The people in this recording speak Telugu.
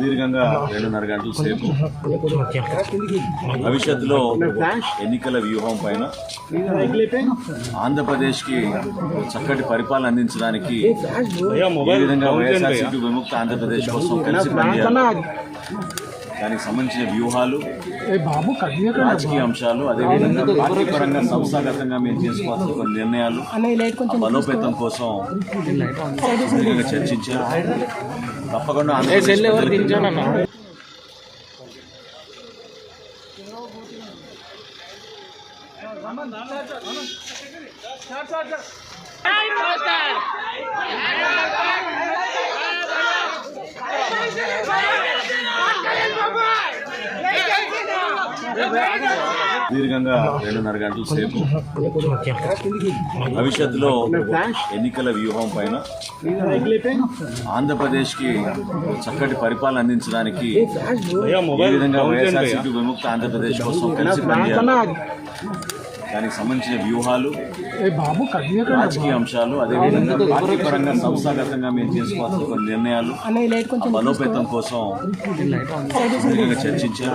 సుదీర్ఘంగా రెండున్నర గంటల సేపు భవిష్యత్తులో ఎన్నికల వ్యూహం పైన ఆంధ్రప్రదేశ్కి చక్కటి పరిపాలన అందించడానికి ఏ విధంగా వైఎస్ఆర్సీపీ విముక్త ఆంధ్రప్రదేశ్ కోసం కలిసి పనిచేయాలి? దానికి సంబంధించిన వ్యూహాలు రాజకీయ అంశాలు అదేవిధంగా పార్టీ పరంగా సంస్థాగతంగా మేము చేసుకోవాల్సిన కొన్ని నిర్ణయాలు బలోపేతం కోసం చర్చించారు. తప్పకుండా ఆంధ్రప్రదేశ్ దీర్ఘంగా రెండున్నర గంటల సేపు భవిష్యత్తులో ఎన్నికల వ్యూహం పైన ఆంధ్రప్రదేశ్కి చక్కటి పరిపాలన అందించడానికి ఏ విధంగా వైఎస్ఆర్సీపీ విముక్త ఆంధ్రప్రదేశ్ కోసం కలిసి పనిచేయాలి. దానికి సంబంధించిన వ్యూహాలు రాజకీయ అంశాలు అదేవిధంగా పార్టీ పరంగా సంస్థాగతంగా మేము చేసుకోవాల్సిన కొన్ని నిర్ణయాలు బలోపేతం కోసం చర్చించారు.